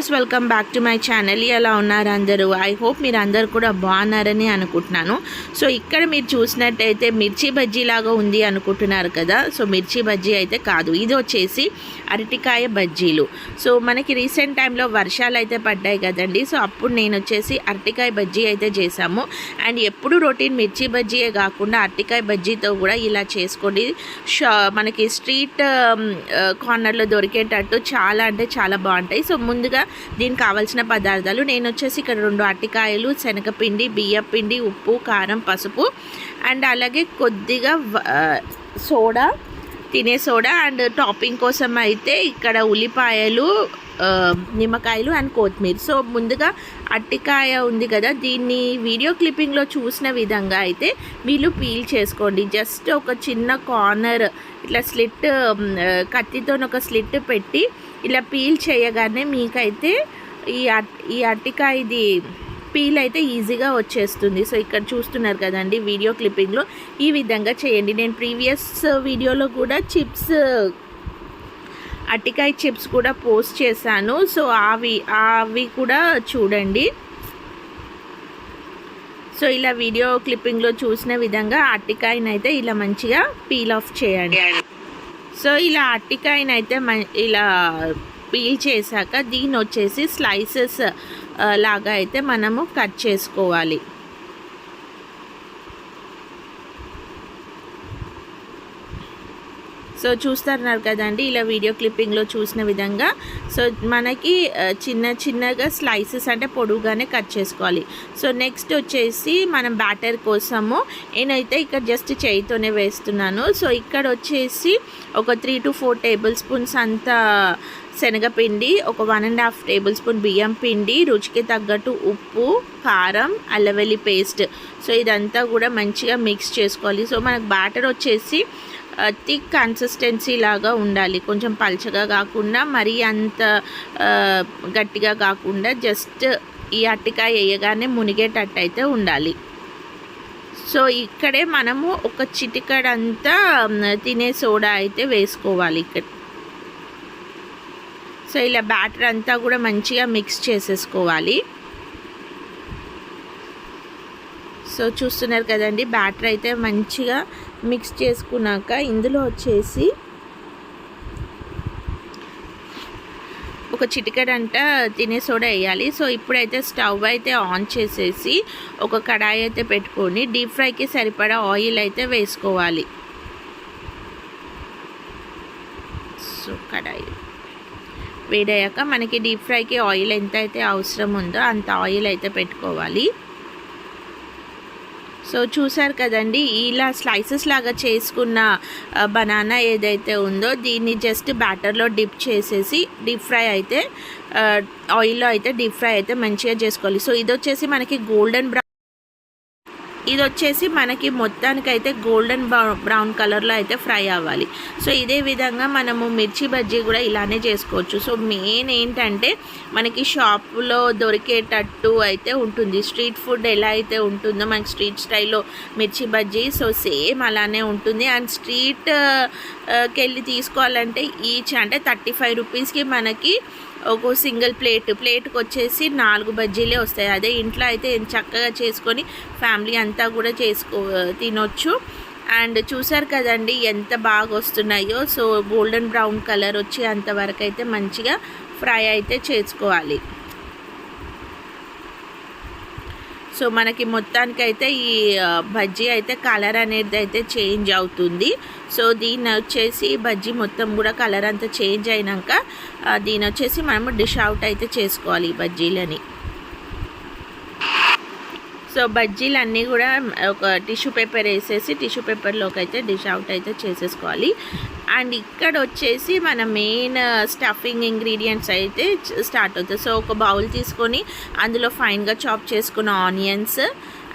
Guys welcome back to my channel ఎలా ఉన్నారు అందరూ? ఐ హోప్ మీరు అందరు కూడా బాగున్నారని అనుకుంటున్నాను. సో ఇక్కడ మీరు చూసినట్టయితే మిర్చి బజ్జీ లాగా ఉంది అనుకుంటున్నారు కదా. సో మిర్చి బజ్జీ అయితే కాదు. ఇది వచ్చేసి అరటికాయ బజ్జీలు. సో మనకి రీసెంట్ టైంలో వర్షాలు అయితే పడ్డాయి కదండి. సో అప్పుడు నేను వచ్చేసి అరటికాయ బజ్జీ అయితే చేశాము. అండ్ ఎప్పుడు రొటీన్ మిర్చి బజ్జీయే కాకుండా అరటికాయ బజ్జీతో కూడా ఇలా చేసుకోండి. షా మనకి స్ట్రీట్ um, uh, కార్నర్లో దొరికేటట్టు చాలా అంటే చాలా బాగుంటాయి. సో ముందుగా దీనికి కావాల్సిన పదార్థాలు. నేను వచ్చేసి ఇక్కడ రెండు అరటికాయలు శనగపిండి బియ్యం పిండి ఉప్పు కారం పసుపు అండ్ అలాగే కొద్దిగా వ- సోడా తినే సోడా అండ్ టాపింగ్ కోసం అయితే ఇక్కడ ఉల్లిపాయలు నిమ్మకాయలు అండ్ కొత్తిమీర. సో ముందుగా అట్టికాయ ఉంది కదా దీన్ని వీడియో క్లిప్పింగ్లో చూసిన విధంగా అయితే వీళ్ళు పీల్ చేసుకోండి. జస్ట్ ఒక చిన్న కార్నర్ ఇట్లా స్లిట్ కత్తితో ఒక స్లిట్ పెట్టి ఇలా పీల్ చేయగానే మీకైతే ఈ అట్ ఈ అట్టికాయది పీల్ అయితే ఈజీగా వచ్చేస్తుంది. సో ఇక్కడ చూస్తున్నారు కదండి వీడియో క్లిప్పింగ్లో. ఈ విధంగా చేయండి. నేను ప్రీవియస్ వీడియోలో కూడా చిప్స్ అటికాయ చిప్స్ కూడా పోస్ట్ చేశాను. సో అవి అవి కూడా చూడండి. సో ఇలా వీడియో క్లిప్పింగ్లో చూసిన విధంగా అట్టికాయనైతే ఇలా మంచిగా పీల్ ఆఫ్ చేయండి. సో ఇలా అట్టికాయనైతే మ- ఇలా పీల్ చేశాక దీని వచ్చేసి స్లైసెస్ లాగా అయితే మనము కట్ చేసుకోవాలి. సో చూస్తున్నారు కదండి ఇలా వీడియో క్లిప్పింగ్లో చూసిన విధంగా. సో మనకి చిన్న చిన్నగా స్లైసెస్ అంటే పొడుగుగానే కట్ చేసుకోవాలి. సో నెక్స్ట్ వచ్చేసి మనం బ్యాటర్ కోసము నేనైతే ఇక్కడ జస్ట్ చేయితోనే వేస్తున్నాను. సో ఇక్కడ వచ్చేసి ఒక three to four tablespoons అంత శనగపిండి ఒక one and half tablespoon బియ్యం పిండి రుచికి తగ్గట్టు ఉప్పు కారం అల్లవెల్లి పేస్ట్ సో ఇదంతా కూడా మంచిగా మిక్స్ చేసుకోవాలి. సో మనకు బ్యాటర్ వచ్చేసి థిక్ కన్సిస్టెన్సీ లాగా ఉండాలి. కొంచెం పల్చగా కాకుండా మరీ అంత గట్టిగా కాకుండా జస్ట్ ఈ అట్టికాయ వేయగానే మునిగేటట్టు అయితే ఉండాలి. సో ఇక్కడే మనము ఒక చిటికడంతా తినే సోడా అయితే వేసుకోవాలి ఇక్కడ. సో ఇలా బ్యాటర్ అంతా కూడా మంచిగా మిక్స్ చేసేసుకోవాలి. సో చూస్తున్నారు కదండి బ్యాటర్ అయితే మంచిగా మిక్స్ చేసుకున్నాక ఇందులో వచ్చేసి ఒక చిటికడంట తినే సోడా వేయాలి. సో ఇప్పుడైతే స్టవ్ అయితే ఆన్ చేసేసి ఒక కడాయి అయితే పెట్టుకొని డీప్ ఫ్రైకి సరిపడా ఆయిల్ అయితే వేసుకోవాలి. సో కడాయి వేడయ్యాక మనకి డీప్ ఫ్రైకి ఆయిల్ ఎంత అయితే అవసరం ఉందో అంత ఆయిల్ అయితే పెట్టుకోవాలి. సో చూసారు కదండి ఇలా స్లైసెస్ లాగా చేసుకున్న బనానా ఏదైతే ఉందో దీన్ని జస్ట్ బ్యాటర్లో డిప్ చేసేసి డీప్ ఫ్రై అయితే ఆయిల్లో అయితే డీప్ ఫ్రై అయితే మంచిగా చేసుకోవాలి. సో ఇది వచ్చేసి మనకి గోల్డెన్ బ్రౌన్ ఇది వచ్చేసి మనకి మొత్తానికైతే గోల్డెన్ బ్రౌన్ కలర్లో అయితే ఫ్రై అవ్వాలి. సో ఇదే విధంగా మనము మిర్చి బజ్జీ కూడా ఇలానే చేసుకోవచ్చు. సో మెయిన్ ఏంటంటే మనకి షాప్లో దొరికేటట్టు అయితే ఉంటుంది. స్ట్రీట్ ఫుడ్ ఎలా అయితే ఉంటుందో మనకి స్ట్రీట్ స్టైల్లో మిర్చి బజ్జీ సో సేమ్ అలానే ఉంటుంది. అండ్ స్ట్రీట్కి వెళ్ళి తీసుకోవాలంటే ఈచ్ అంటే థర్టీ ఫైవ్ రూపీస్కి మనకి ఒక సింగిల్ ప్లేట్ ప్లేట్కి వచ్చేసి నాలుగు బజ్జీలే వస్తాయి. అదే ఇంట్లో అయితే చక్కగా చేసుకొని ఫ్యామిలీ అంతా కూడా చేసుకో తినొచ్చు. అండ్ చూసారు కదండి ఎంత బాగా వస్తున్నాయో. సో గోల్డెన్ బ్రౌన్ కలర్ వచ్చి అంతవరకు అయితే మంచిగా ఫ్రై అయితే చేసుకోవాలి. సో మనకి మొత్తానికి అయితే ఈ బజ్జీ అయితే కలర్ అనేది అయితే చేంజ్ అవుతుంది. సో దీన్ని వచ్చేసి బజ్జీ మొత్తం కూడా కలర్ అంతా చేంజ్ అయినాక దీని వచ్చేసి మనము డిష్ అవుట్ అయితే చేసుకోవాలి ఈ బజ్జీలని. సో బజ్జీలు అన్నీ కూడా ఒక టిష్యూ పేపర్ వేసేసి టిష్యూ పేపర్లోకి అయితే డిష్ అవుట్ అయితే చేసేసుకోవాలి. అండ్ ఇక్కడ వచ్చేసి మన మెయిన్ స్టఫింగ్ ఇంగ్రీడియంట్స్ అయితే స్టార్ట్ అవుతుంది సో ఒక బౌల్ తీసుకొని అందులో ఫైన్గా చాప్ చేసుకున్న ఆనియన్స్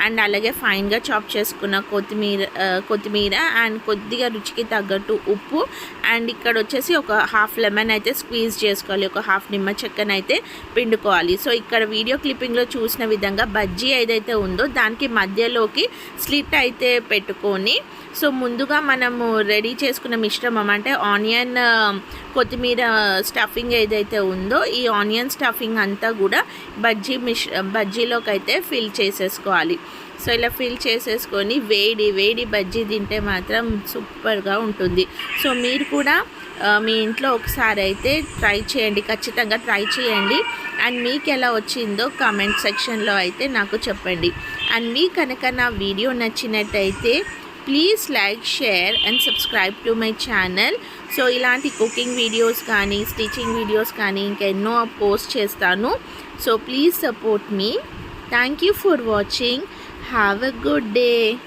అండ్ అలాగే ఫైన్గా చాప్ చేసుకున్న కొత్తిమీర కొత్తిమీర అండ్ కొద్దిగా రుచికి తగ్గట్టు ఉప్పు. అండ్ ఇక్కడ వచ్చేసి ఒక హాఫ్ లెమన్ అయితే స్క్వీజ్ చేసుకోవాలి. ఒక హాఫ్ నిమ్మ చెక్కను అయితే పిండుకోవాలి. సో ఇక్కడ వీడియో క్లిప్పింగ్లో చూసిన విధంగా బజ్జీ ఏదైతే ఉందో దానికి మధ్యలోకి స్లిట్ అయితే పెట్టుకొని సో ముందుగా మనము రెడీ చేసుకున్న మిశ్రమం అంటే ఆనియన్ కొత్తిమీర స్టఫింగ్ ఏదైతే ఉందో ఈ ఆనియన్ స్టఫింగ్ అంతా కూడా బజ్జీ మిష్ బజ్జీలోకి అయితే ఫిల్ చేసేసుకోవాలి. సో ఇలా ఫిల్ చేసేసుకొని వేడి వేడి బజ్జీ తింటే మాత్రం సూపర్గా ఉంటుంది. సో మీరు కూడా మీ ఇంట్లో ఒకసారి అయితే ట్రై చేయండి ఖచ్చితంగా ట్రై చేయండి. అండ్ మీకు ఎలా వచ్చిందో కామెంట్ సెక్షన్లో అయితే నాకు చెప్పండి. అండ్ మీ కనుక నా వీడియో నచ్చినట్టయితే please like share and subscribe to my channel. So ఇలాంటి కుకింగ్ వీడియోస్ కానీ స్టిచింగ్ వీడియోస్ కానీ ఇంకెన్నో పోస్ట్ చేస్తాను. So please support me. Thank you for watching. Have a good day.